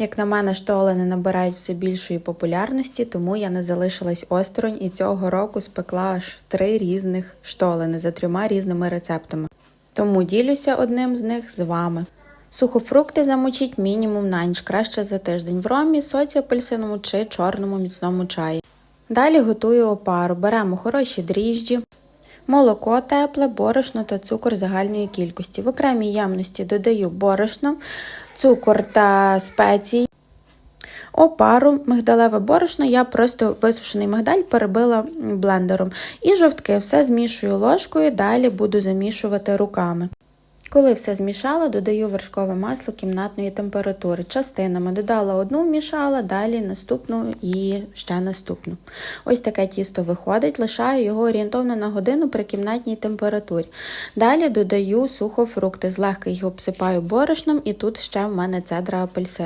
Як на мене, штолени набирають все більшої популярності, тому я не залишилась осторонь і цього року спекла аж три різних штолени за трьома різними рецептами. Тому ділюся одним з них з вами. Сухофрукти замочіть мінімум на ніч, краще за тиждень в ромі, соці апельсиновому чи чорному міцному чаї. Далі готую опару. Беремо хороші дріжджі, молоко тепле, борошно та цукор загальної кількості. В окремій ємності додаю борошно, цукор та спеції. Опару, мигдалеве борошно, я просто висушений мигдаль перебила блендером. І жовтки все змішую ложкою, далі буду замішувати руками. Коли все змішала, додаю вершкове масло кімнатної температури. Частинами додала одну, вмішала, далі наступну і ще наступну. Ось таке тісто виходить, лишаю його орієнтовно на годину при кімнатній температурі. Далі додаю сухофрукти, злегка їх обсипаю борошном, і тут ще в мене цедра апельсин.